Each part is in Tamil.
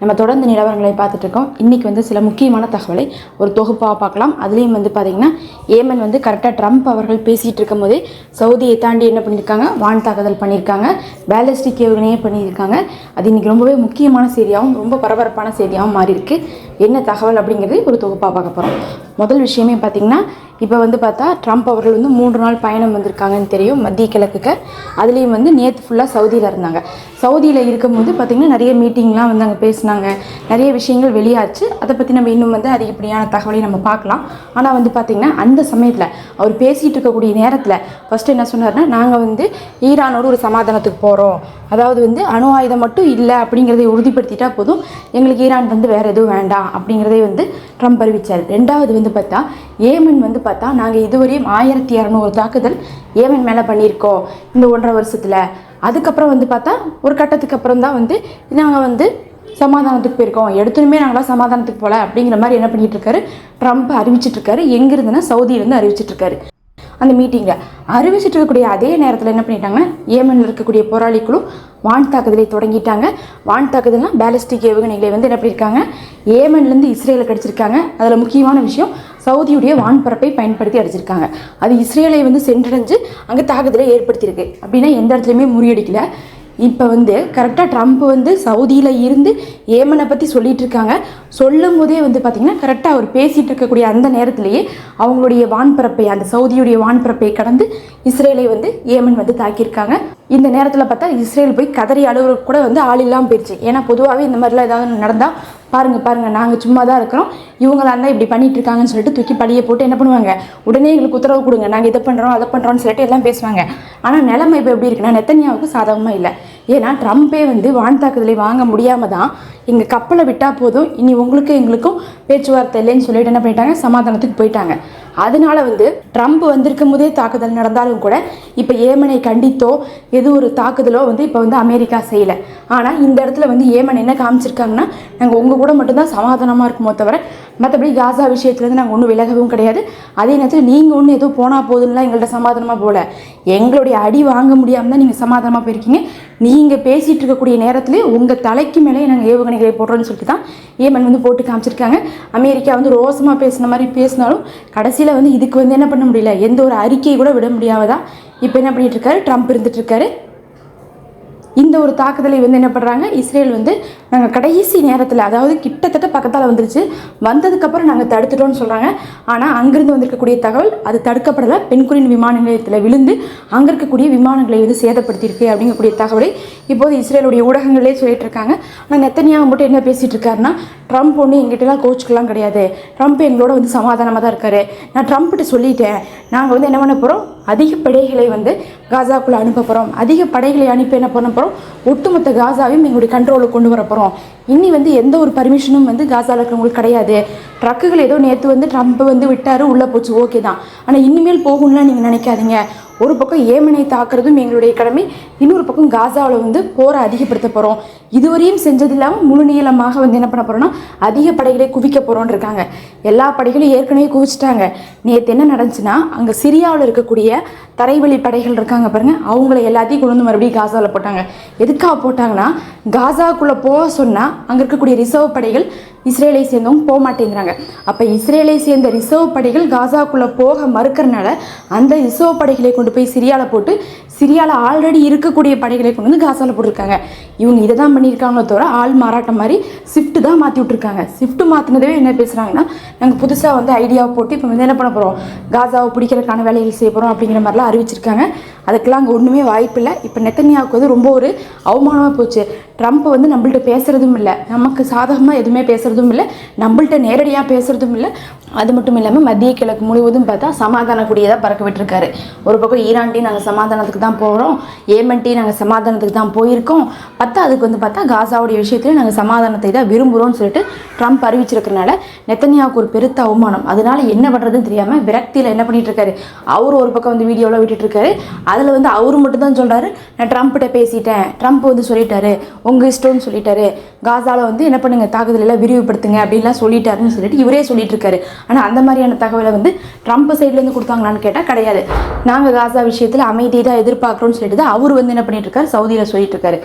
நம்ம தொடர்ந்து நிலவரங்களை பார்த்துட்டு இருக்கோம் இன்றைக்கி வந்து சில முக்கியமான தகவலை ஒரு தொகுப்பாக பார்க்கலாம். அதுலேயும் வந்து பார்த்திங்கன்னா ஏமன் வந்து கரெக்டாக ட்ரம்ப் அவர்கள் பேசிகிட்டு இருக்கும் போதே சவுதியை தாண்டி என்ன பண்ணியிருக்காங்க? வான் தாக்குதல் பண்ணியிருக்காங்க. பேலஸ்டிக் ஏவுகணையே பண்ணியிருக்காங்க. அது இன்றைக்கி ரொம்பவே முக்கியமான செய்தியாகவும் ரொம்ப பரபரப்பான செய்தியாகவும் மாறி இருக்கு என்ன தகவல் அப்படிங்கிறது ஒரு தொகுப்பாக பார்க்க போகிறோம் முதல் விஷயமே பார்த்திங்கன்னா இப்போ வந்து பார்த்தா ட்ரம்ப் அவர்கள் வந்து மூன்று நாள் பயணம் வந்திருக்காங்கன்னு தெரியும் மத்திய கிழக்குக்கு. அதுலேயும் வந்து நேற்று ஃபுல்லாக சவுதியில் இருந்தாங்க. சவுதியில் இருக்கும்போது பார்த்திங்கன்னா நிறைய மீட்டிங்லாம் வந்து அங்கே பேசினாங்க. நிறைய விஷயங்கள் வெளியாச்சு. அதை பற்றி நம்ம இன்னும் வந்து அதிகப்படியான தகவலை நம்ம பார்க்கலாம். ஆனால் வந்து பார்த்திங்கன்னா அந்த சமயத்தில் அவர் பேசிகிட்டு இருக்கக்கூடிய நேரத்தில் ஃபஸ்ட்டு என்ன சொன்னார்னா நாங்கள் வந்து ஈரானோடு ஒரு சமாதானத்துக்கு போகிறோம் அதாவது வந்து அணு ஆயுதம் மட்டும் இல்லை அப்படிங்கிறதை உறுதிப்படுத்திட்டா போதும். எங்களுக்கு ஈரான் வந்து வேறு எதுவும் வேண்டாம் அப்படிங்கிறதே வந்து ட்ரம்ப் அறிவித்தார் ரெண்டாவது வந்து பார்த்தா ஏமன் வந்து பார்த்தா நாங்கள் இதுவரையும் ஆயிரத்தி இரநூறு தாக்குதல் ஏமன் மேலே பண்ணியிருக்கோம் இந்த ஒன்றரை வருஷத்தில். அதுக்கப்புறம் வந்து பார்த்தா ஒரு கட்டத்துக்கு அப்புறம் தான் வந்து நாங்கள் வந்து சமாதானத்துக்கு போயிருக்கோம். எடுத்துமே நாங்களாம் சமாதானத்துக்கு போகல அப்படிங்கிற மாதிரி என்ன பண்ணிகிட்டு இருக்காரு? ட்ரம்ப் அறிவிச்சிட்ருக்காரு எங்கிருந்துன்னா சவுதியிலேருந்து அறிவிச்சிட்ருக்காரு அந்த மீட்டிங்கில் அறிவிச்சிட்டு இருக்கக்கூடிய அதே நேரத்தில் என்ன பண்ணிட்டாங்கன்னா ஏமனில் இருக்கக்கூடிய போராளிகளும் வான் தாக்குதலை தொடங்கிட்டாங்க. வான் தாக்குதல்னா பேலஸ்டிக் ஏவுகணைகளை வந்து என்ன பண்ணியிருக்காங்க ஏமன்லேருந்து இஸ்ரேலை கடிச்சிருக்காங்க. அதில் முக்கியமான விஷயம் சவுதியுடைய வான்பரப்பை பயன்படுத்தி அடிச்சிருக்காங்க. அது இஸ்ரேலை வந்து சென்றடைஞ்சு அங்கே தாக்குதலை ஏற்படுத்தியிருக்கு. அப்படின்னா எந்த இடத்துலையுமே முறியடிக்கல. இப்போ வந்து கரெக்டாக ட்ரம்ப் வந்து சவுதியில் இருந்து ஏமனை பற்றி சொல்லிட்டு இருக்காங்க. சொல்லும் போதே வந்து பார்த்திங்கன்னா கரெக்டாக அவர் பேசிகிட்டு இருக்கக்கூடிய அந்த நேரத்திலேயே அவங்களுடைய வான்பரப்பை அந்த சவுதியுடைய வான்பரப்பை கடந்து இஸ்ரேலை வந்து ஏமன் வந்து தாக்கியிருக்காங்க. இந்த நேரத்தில் பார்த்தா இஸ்ரேல் போய் கதறி அலுவலக கூட வந்து ஆள் இல்லாமல் போயிடுச்சு ஏன்னா பொதுவாகவே இந்த மாதிரிலாம் ஏதாவது நடந்தால் பாருங்கள் பாருங்கள் நாங்கள் சும்மா தான் இருக்கிறோம். இவங்களா இருந்தால் இப்படி பண்ணிகிட்டு இருக்காங்கன்னு சொல்லிட்டு தூக்கி பழியை போட்டு என்ன பண்ணுவாங்க? உடனே எங்களுக்கு உத்தரவு கொடுங்க. நாங்கள் இதை பண்ணுறோம் அதை பண்ணுறோம்னு சொல்லிட்டு எல்லாம் பேசுவாங்க. ஆனால் நிலைமை இப்போ எப்படி இருக்குன்னா நெத்தனியாவுக்கு சாதகமாக இல்லை. ஏன்னா ட்ரம்ப்பே வந்து வான் தாக்குதலை வாங்க முடியாமல் தான் எங்கள் கப்பலை விட்டால் போதும். இனி உங்களுக்கு எங்களுக்கும் பேச்சுவார்த்தை இல்லைன்னு சொல்லிட்டு என்ன பண்ணிட்டாங்க? சமாதானத்துக்கு போயிட்டாங்க. அதனால வந்து ட்ரம்ப் வந்திருக்கும் போதே தாக்குதல் நடந்தாலும் கூட இப்போ ஏமனை கண்டித்தோ எது ஒரு தாக்குதலோ வந்து இப்போ வந்து அமெரிக்கா செய்யலை. ஆனால் இந்த இடத்துல வந்து ஏமன் என்ன காமிச்சிருக்காங்கன்னா நாங்கள் உங்கள் கூட மட்டும்தான் சமாதானமாக இருக்குமோ தவிர மற்றபடி காசா விஷயத்துலேருந்து நாங்கள் ஒன்றும் விலகவும் கிடையாது. அதே நேரத்தில் நீங்கள் ஒன்று எதுவும் போனால் போதும்லாம் எங்கள்கிட்ட சமாதானமாக போகல எங்களுடைய அடி வாங்க முடியாமல் தான் நீங்கள் சமாதானமாக போயிருக்கீங்க. நீங்கள் பேசிகிட்டு இருக்கக்கூடிய நேரத்தில் உங்கள் தலைக்கு மேலே நாங்கள் ஏவுகணை ஏவுகணைகளை போடுறோன்னு சொல்லிட்டு தான் ஏமன் வந்து போட்டு காமிச்சிருக்காங்க. அமெரிக்கா வந்து ரோசமாக பேசின மாதிரி பேசினாலும் கடைசியில் வந்து இதுக்கு வந்து என்ன பண்ண முடியல? எந்த ஒரு அறிக்கையை கூட விட முடியாததான் இப்போ என்ன பண்ணிட்டு ட்ரம்ப் இருந்துட்டு இருக்காரு. இந்த ஒரு தாக்குதலை வந்து என்ன பண்ணுறாங்க இஸ்ரேல் வந்து நாங்கள் கடைசி நேரத்தில் அதாவது கிட்டத்தட்ட பக்கத்தால் வந்துருச்சு. வந்ததுக்கப்புறம் நாங்கள் தடுத்துட்டோம்னு சொல்கிறாங்க ஆனால் அங்கேருந்து வந்திருக்கக்கூடிய தகவல் அது தடுக்கப்படலை. பெண்குறின் விமான நிலையத்தில் விழுந்து அங்கே இருக்கக்கூடிய விமானங்களை வந்து சேதப்படுத்தியிருக்கு அப்படிங்கக்கூடிய தகவலை இப்போது இஸ்ரேலுடைய ஊடகங்களே சொல்லிட்டு இருக்காங்க ஆனால் நெத்தனியாக மட்டும் என்ன பேசிகிட்டு இருக்காருன்னா ட்ரம்ப் ஒன்று எங்கிட்டலாம் கோச்சுக்கெலாம் கிடையாது. ட்ரம்ப் எங்களோட வந்து சமாதானமாக தான் இருக்காரு. நான் ட்ரம்ப்கிட்ட சொல்லிட்டேன். நாங்கள் வந்து என்ன பண்ண போகிறோம் அதிக படைகளை வந்து காசாக்குள்ளே அனுப்ப போகிறோம் அதிக படைகளை அனுப்பி என்ன பண்ண போகிறோம் ஒட்டுமொத்த காசாவையும் எங்களுடைய கண்ட்ரோலுக்கு கொண்டு வர போகிறோம் இனி வந்து எந்த ஒரு பர்மிஷனும் வந்து காசாவில் இருக்கிறவங்களுக்கு கிடையாது. ட்ரக்குகள் ஏதோ நேற்று வந்து ட்ரம்ப் வந்து விட்டார் உள்ளே போச்சு ஓகே தான். ஆனால் இனிமேல் போகும்லாம் நீங்கள் நினைக்காதீங்க. ஒரு பக்கம் ஏமனை தாக்குறதும் எங்களுடைய கடமை இன்னொரு பக்கம் காசாவில் வந்து போரை அதிகப்படுத்த போகிறோம் இதுவரையும் செஞ்சது இல்லாமல் முழு நீளமாக வந்து என்ன பண்ண போகிறோம்னா அதிக படைகளை குவிக்க போகிறோன்னு இருக்காங்க. எல்லா படைகளையும் ஏற்கனவே குவிச்சிட்டாங்க. நேற்று என்ன நடந்துச்சுன்னா அங்கே சிரியாவில் இருக்கக்கூடிய தரைவழி படைகள் இருக்காங்க பாருங்கள் அவங்கள எல்லாத்தையும் கொண்டு வந்து மறுபடியும் காசாவில் போட்டாங்க. எதுக்காக போட்டாங்கன்னா காசாக்குள்ளே போக சொன்னால் அங்கே இருக்கக்கூடிய ரிசர்வ் படைகள் இஸ்ரேலை சேர்ந்தவங்க போக மாட்டேங்கிறாங்க. அப்போ இஸ்ரேலை சேர்ந்த ரிசர்வ் படைகள் காசாக்குள்ளே போக மறுக்கிறனால அந்த ரிசர்வ் படைகளை கொண்டு போய் சிரியாவில் போட்டு சிரியாவில் ஆல்ரெடி இருக்கக்கூடிய படைகளை கொண்டு வந்து காசாவில் போட்டிருக்காங்க. இவங்க இதை தான் பண்ணியிருக்காங்களோ தவிர ஆள் மாறாட்டம் மாதிரி ஷிஃப்ட் தான் மாற்றி விட்ருக்காங்க ஷிஃப்ட் மாற்றினதே என்ன பேசுகிறாங்கன்னா நாங்கள் புதுசாக வந்து ஐடியாவை போட்டு இப்போ வந்து என்ன பண்ண போகிறோம் காசாவை பிடிக்கிறதுக்கான வேலைகள் செய்ய போகிறோம் அப்படிங்கிற மாதிரிலாம் அறிவிச்சிருக்காங்க. அதுக்கெல்லாம் அங்கே ஒன்றுமே வாய்ப்பில்லை இப்போ நெத்தனியாவுக்கு வந்து ரொம்ப ஒரு அவமானமாக போச்சு. ட்ரம்ப் வந்து நம்மள்ட்ட பேசுகிறதும் இல்லை. நமக்கு சாதகமாக எதுவுமே பேசுகிறதும் இல்லை. நம்மள்ட்ட நேரடியாக பேசுகிறதும் இல்லை. அது மட்டும் இல்லாமல் மத்திய கிழக்கு முழுவதும் பார்த்தா சமாதான கூடியதாக பறக்க விட்டுருக்காரு. ஒரு பக்கம் ஈரான்டி நாங்கள் சமாதானத்துக்கு தான் போகிறோம் ஏமன்டி நாங்கள் சமாதானத்துக்கு தான் போயிருக்கோம். பார்த்தா அதுக்கு வந்து பார்த்தா காசாவுடைய விஷயத்தில் நாங்கள் சமாதானத்தை தான் விரும்புகிறோம்னு சொல்லிட்டு ட்ரம்ப் அறிவிச்சிருக்கனால நெத்தனியாவுக்கு ஒரு பெருத்த அவமானம். அதனால என்ன பண்ணுறதுன்னு தெரியாமல் விரக்தியில் என்ன பண்ணிட்டு இருக்காரு அவர் ஒரு பக்கம் வந்து வீடியோவில் விட்டுட்டு இருக்காரு அதில் வந்து அவர் மட்டும் தான் சொல்கிறாரு நான் ட்ரம்ப்கிட்ட பேசிட்டேன். ட்ரம்ப் வந்து சொல்லிட்டாரு. உங்கள் இஷ்டம்னு சொல்லிட்டாரு. காசாவில் வந்து என்ன பண்ணுங்க தாக்குதல் எல்லாம் விரிவுபடுத்துங்க அப்படின்லாம் சொல்லிட்டாருன்னு சொல்லிட்டு இவரே சொல்லிட்டு இருக்காரு ஆனால் அந்த மாதிரியான தகவலை வந்து ட்ரம்ப் சைட்லேருந்து கொடுத்தாங்களான்னு கேட்டால் கிடையாது. நாங்கள் காசா விஷயத்தில் அமைதியை தான் எதிர்பார்க்குறோன்னு சொல்லிட்டு தான் அவர் வந்து என்ன பண்ணிட்டு இருக்காரு சவுதியில் சொல்லிட்டு இருக்காரு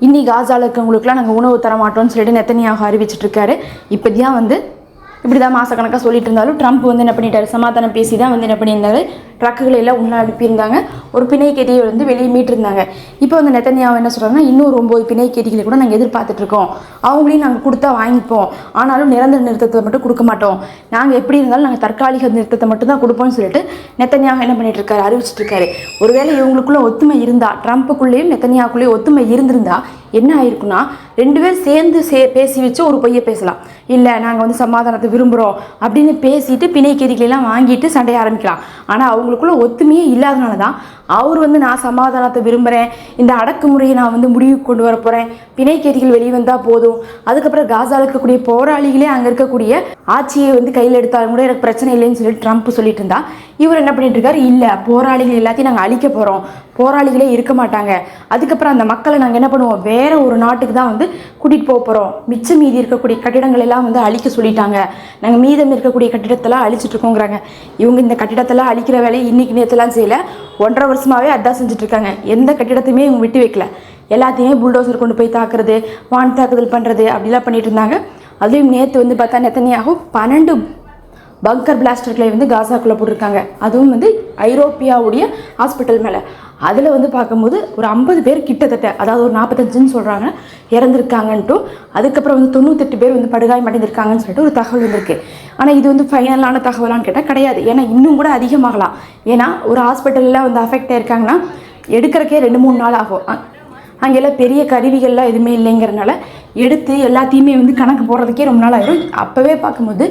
இன்னி காசாவில் இருக்கவங்களுக்குலாம் நாங்கள் உணவு தர மாட்டோம்னு சொல்லிட்டு நெத்தனியாக அறிவிச்சிட்டு இருக்காரு இப்போ தான் வந்து இப்படி தான் மாதக்கணக்காக சொல்லிட்டு இருந்தாலும் ட்ரம்ப் வந்து என்ன பண்ணிட்டாரு? சமாதானம் பேசி தான் வந்து என்ன பண்ணியிருந்தாரு? ட்ரக்குகளை எல்லாம் உள்ள அனுப்பியிருந்தாங்க. ஒரு பிணை வந்து வெளியே மீட்டிருந்தாங்க. இப்போ வந்து நெத்தனியாவை என்ன சொல்கிறாங்கன்னா இன்னும் ஒம்பது பிணை கூட நாங்கள் எதிர்பார்த்துட்ருக்கோம் அவங்களையும் நாங்கள் கொடுத்தா வாங்கிப்போம். ஆனாலும் நிரந்தர நிறுத்தத்தை மட்டும் கொடுக்க மாட்டோம். நாங்கள் எப்படி இருந்தாலும் நாங்கள் தற்காலிக நிறுத்தத்தை மட்டும் தான் கொடுப்போம்னு சொல்லிட்டு நெத்தனியாக என்ன பண்ணிட்டு இருக்காரு அறிவிச்சிட்டு இருக்காரு ஒருவேளை இவங்களுக்குள்ள ஒத்துமை இருந்தால் ட்ரம்ப்புக்குள்ளேயும் நெத்தனியாவுக்குள்ளேயும் ஒத்துமை இருந்திருந்தா என்ன ஆயிருக்குன்னா ரெண்டு பேரும் சேர்ந்து சே பேசி வச்சு ஒரு பொய்யை பேசலாம். இல்லை நாங்கள் வந்து சமாதானத்தை விரும்புகிறோம் அப்படின்னு பேசிட்டு பிணை கைதிகளெல்லாம் வாங்கிட்டு சண்டைய ஆரம்பிக்கலாம். ஆனால் அவங்க அவங்களுக்குள்ள ஒத்துமையே இல்லாதனால தான் அவர் வந்து நான் சமாதானத்தை விரும்புகிறேன் இந்த அடக்குமுறையை நான் வந்து முடிவுக்கு கொண்டு வர போகிறேன் பிணைக்கேதிகள் வெளிவந்தால் வந்தால் போதும். அதுக்கப்புறம் காசால இருக்கக்கூடிய போராளிகளே அங்கே இருக்கக்கூடிய ஆட்சியை வந்து கையில் எடுத்தாலும் கூட எனக்கு பிரச்சனை இல்லைன்னு சொல்லிட்டு ட்ரம்ப் சொல்லிட்டு இருந்தா. இவர் என்ன பண்ணிட்டு இருக்காரு? இல்லை போராளிகள் எல்லாத்தையும் நாங்கள் அழிக்க போகிறோம் போராளிகளே இருக்க மாட்டாங்க. அதுக்கப்புறம் அந்த மக்களை நாங்கள் என்ன பண்ணுவோம்? வேற ஒரு நாட்டுக்கு தான் வந்து கூட்டிகிட்டு போக போகிறோம் மிச்சம் மீதி இருக்கக்கூடிய கட்டிடங்கள் எல்லாம் வந்து அழிக்க சொல்லிட்டாங்க. நாங்கள் மீதம் இருக்கக்கூடிய கட்டிடத்தெல்லாம் அழிச்சிட்டு இருக்கோங்கிறாங்க. இவங்க இந்த கட்டிடத்தெல்லாம் அழிக்கிற வேலையை இன்னைக்கு நேற்றுலாம் செய்யல. ஒன்றரை வருஷமாவே அதான் செஞ்சுட்டு இருக்காங்க. எந்த கட்டிடத்தையுமே இவங்க விட்டு வைக்கல. எல்லாத்தையுமே புல்டோசர் கொண்டு போய் தாக்குறது வான் தாக்குதல் பண்ணுறது அப்படிலாம் பண்ணிட்டு இருந்தாங்க. அதுலேயும் நேற்று வந்து பார்த்தா நெத்தனியாகும் பன்னெண்டு பங்கர் பிளாஸ்டர்களை வந்து காசாக்குள்ளே போட்டிருக்காங்க. அதுவும் வந்து ஐரோப்பியாவுடைய ஹாஸ்பிட்டல் மேலே. அதில் வந்து பார்க்கும்போது ஒரு ஐம்பது பேர் கிட்டத்தட்ட அதாவது ஒரு நாற்பத்தஞ்சுன்னு சொல்கிறாங்க இறந்துருக்காங்கன்ட்டும் அதுக்கப்புறம் வந்து தொண்ணூத்தெட்டு பேர் வந்து படுகாயம் அடைந்திருக்காங்கன்னு சொல்லிட்டு ஒரு தகவல் வந்திருக்கு. ஆனால் இது வந்து ஃபைனலான தகவலான்னு கேட்டால் கிடையாது. ஏன்னா இன்னும் கூட அதிகமாகலாம். ஏன்னா ஒரு ஹாஸ்பிட்டலில் வந்து அஃபெக்ட் ஆயிருக்காங்கன்னா எடுக்கிறக்கே ரெண்டு மூணு நாள் ஆகும். அங்கெல்லாம் பெரிய கருவிகள்லாம் எதுவுமே இல்லைங்கிறனால எடுத்து எல்லாத்தையுமே வந்து கணக்கு போடுறதுக்கே ரொம்ப நாள் ஆயிடும் அப்போவே பார்க்கும்போது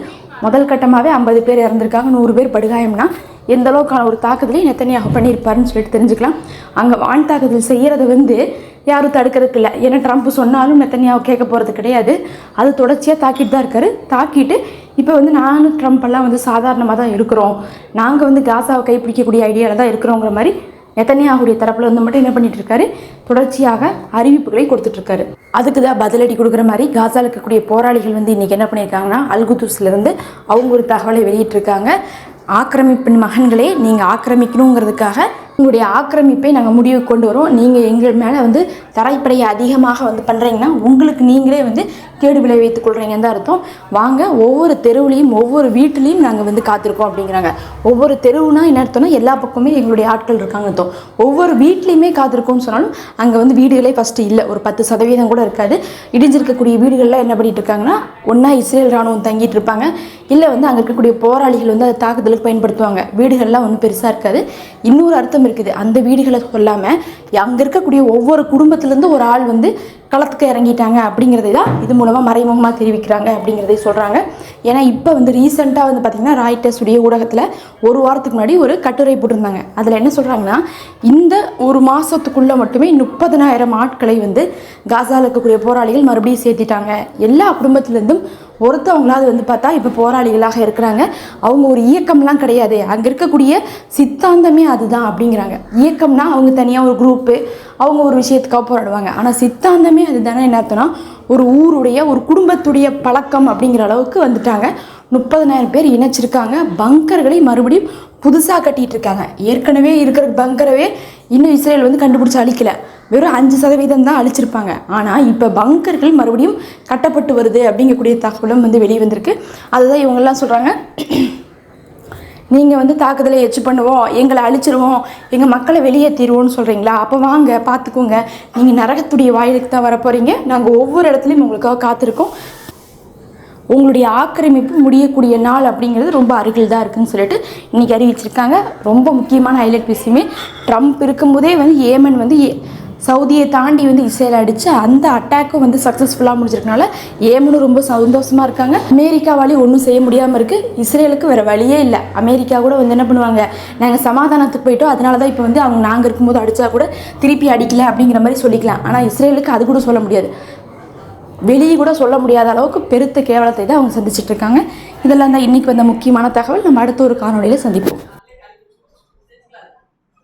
முதல் கட்டமாகவே ஐம்பது பேர் இறந்துருக்காங்க நூறு பேர் படுகாயம்னா எந்த அளவுக்கான ஒரு தாக்குதலையும் நெத்தனியாக பண்ணியிருப்பாருன்னு சொல்லிட்டு தெரிஞ்சுக்கலாம். அங்கே வான் தாக்குதல் செய்கிறத வந்து யாரும் தடுக்கிறதுக்கு இல்லை. ஏன்னா ட்ரம்ப் சொன்னாலும் நெத்தனியாக கேட்க போகிறது கிடையாது. அது தொடர்ச்சியாக தாக்கிட்டு தான் இருக்காரு. தாக்கிட்டு இப்போ வந்து நானும் ட்ரம்ப் எல்லாம் வந்து சாதாரணமாக தான் இருக்கிறோம். நாங்கள் வந்து காசாவை கைப்பிடிக்கக்கூடிய ஐடியாவில் தான் இருக்கிறோங்கிற மாதிரி நெத்தனியாகுடைய தரப்புல வந்து மட்டும் என்ன பண்ணிட்டு இருக்காரு? தொடர்ச்சியாக அறிவிப்புகளை கொடுத்துட்டு இருக்காரு அதுக்கு தான் பதிலடி கொடுக்குற மாதிரி காசால இருக்கக்கூடிய போராளிகள் வந்து இன்னைக்கு என்ன பண்ணியிருக்காங்கன்னா அல்குதூஸ்ல இருந்து அவங்க ஒரு தகவலை வெளியிட்டிருக்காங்க. ஆக்கிரமிப்பின் மகன்களே நீங்கள் ஆக்கிரமிக்கணுங்கிறதுக்காக உங்களுடைய ஆக்கிரமிப்பை நாங்கள் முடிவுக்கு கொண்டு வரோம். நீங்கள் எங்கள் மேலே வந்து தரைப்படையை அதிகமாக வந்து பண்ணுறீங்கன்னா உங்களுக்கு நீங்களே வந்து கேடு விளைவித்துக் கொள்கிறீங்கன்னு தான் அர்த்தம். வாங்க ஒவ்வொரு தெருவுலையும் ஒவ்வொரு வீட்டிலையும் நாங்கள் வந்து காத்திருக்கோம் அப்படிங்கிறாங்க. ஒவ்வொரு தெருவுனா என்ன அர்த்தம்னா எல்லா பக்கமே எங்களுடைய ஆட்கள் இருக்காங்க அர்த்தம். ஒவ்வொரு வீட்லேயுமே காத்திருக்கோம்னு சொன்னாலும் அங்கே வந்து வீடுகளே ஃபஸ்ட்டு இல்லை. ஒரு பத்து சதவீதம் கூட இருக்காது. இடிஞ்சிருக்கக்கூடிய வீடுகள்லாம் என்ன பண்ணிட்டு இருக்காங்கன்னா ஒன்றா இஸ்ரேல் ராணுவம் தங்கிட்டு இருப்பாங்க. இல்லை வந்து அங்கே இருக்கக்கூடிய போராளிகள் வந்து அதை தாக்குதலுக்கு பயன்படுத்துவாங்க. வீடுகள்லாம் ஒன்றும் பெருசாக இருக்காது. இன்னொரு அர்த்தம் இருக்குது. அந்த வீடுகளை சொல்லாமல் அங்கே இருக்கக்கூடிய ஒவ்வொரு குடும்பத்துலேருந்து ஒரு ஆள் வந்து களத்துக்கு இறங்கிட்டாங்க அப்படிங்கிறதை தான் இது மூலமாக மறைமுகமாக தெரிவிக்கிறாங்க அப்படிங்கிறதை சொல்கிறாங்க ஏன்னா இப்போ வந்து ரீசெண்டாக வந்து பார்த்திங்கன்னா ராய்டர்ஸ் உடைய ஊடகத்தில் ஒரு வாரத்துக்கு முன்னாடி ஒரு கட்டுரை போட்டிருந்தாங்க. அதில் என்ன சொல்கிறாங்கன்னா இந்த ஒரு மாதத்துக்குள்ளே மட்டுமே முப்பதனாயிரம் ஆட்களை வந்து காசாவில் இருக்கக்கூடிய போராளிகள் மறுபடியும் சேர்த்திட்டாங்க. எல்லா குடும்பத்திலேருந்தும் ஒருத்தவங்களாவது வந்து பார்த்தா இப்போ போராளிகளாக இருக்கிறாங்க. அவங்க ஒரு இயக்கம்லாம் கிடையாது. அங்கே இருக்கக்கூடிய சித்தாந்தமே அதுதான் அப்படிங்கிறாங்க. இயக்கம்னா அவங்க தனியாக ஒரு குரூப்பு அவங்க ஒரு விஷயத்துக்காக போராடுவாங்க. ஆனால் சித்தாந்தமே அதுதானே? என்ன அர்த்தம்னா ஒரு ஊருடைய ஒரு குடும்பத்துடைய பழக்கம் அப்படிங்கிற அளவுக்கு வந்துட்டாங்க. முப்பதனாயிரம் பேர் இணைச்சிருக்காங்க. பங்கர்களை மறுபடியும் புதுசாக கட்டிகிட்டு இருக்காங்க ஏற்கனவே இருக்கிற பங்கரவே இன்னும் இஸ்ரேல் வந்து கண்டுபிடிச்சி அழிக்கல. வெறும் அஞ்சு சதவீதம் தான் அழிச்சிருப்பாங்க. ஆனால் இப்போ பங்கர்கள் மறுபடியும் கட்டப்பட்டு வருது அப்படிங்கக்கூடிய தகவலும் வந்து வெளியே வந்திருக்கு. அதுதான் இவங்கெல்லாம் சொல்கிறாங்க நீங்கள் வந்து தாக்குதலை எச்சு பண்ணுவோம் எங்களை அழிச்சிருவோம் எங்கள் மக்களை வெளியேற்றிடுவோம்னு சொல்கிறீங்களா அப்போ வாங்க பார்த்துக்கோங்க நீங்கள் நரகத்துடைய வாயிலுக்கு தான் வர போகிறீங்க நாங்கள் ஒவ்வொரு இடத்துலையும் உங்களுக்காக காத்திருக்கோம். உங்களுடைய ஆக்கிரமிப்பு முடியக்கூடிய நாள் அப்படிங்கிறது ரொம்ப அருகில் தான் இருக்குன்னு சொல்லிட்டு இன்றைக்கி அறிவிச்சிருக்காங்க. ரொம்ப முக்கியமான ஹைலைட் விஷயமே ட்ரம்ப் இருக்கும்போதே வந்து ஏமன் வந்து ஏ- சவுதியை தாண்டி வந்து இஸ்ரேல் அடித்து அந்த அட்டாக்கும் வந்து சக்ஸஸ்ஃபுல்லாக முடிஞ்சிருக்கனால ஏமனும் ரொம்ப சந்தோஷமாக இருக்காங்க. அமெரிக்காவாலேயும் ஒன்றும் செய்ய முடியாமல் இருக்குது இஸ்ரேலுக்கு வேறு வழியே இல்லை. அமெரிக்கா கூட வந்து என்ன பண்ணுவாங்க? நாங்கள் சமாதானத்துக்கு போயிட்டோம். அதனால தான் இப்போ வந்து அவங்க நாங்கள் இருக்கும்போது அடித்தா கூட திருப்பி அடிக்கல அப்படிங்கிற மாதிரி சொல்லிக்கலாம். ஆனால் இஸ்ரேலுக்கு அது கூட சொல்ல முடியாது. வெளியே கூட சொல்ல முடியாத அளவுக்கு பெருத்த கேவலத்தை தான் அவங்க சந்திச்சிட்ருக்காங்க இதெல்லாம் தான் இன்றைக்கி வந்த முக்கியமான தகவல். நம்ம அடுத்த ஒரு காணொலியில் சந்திப்போம்.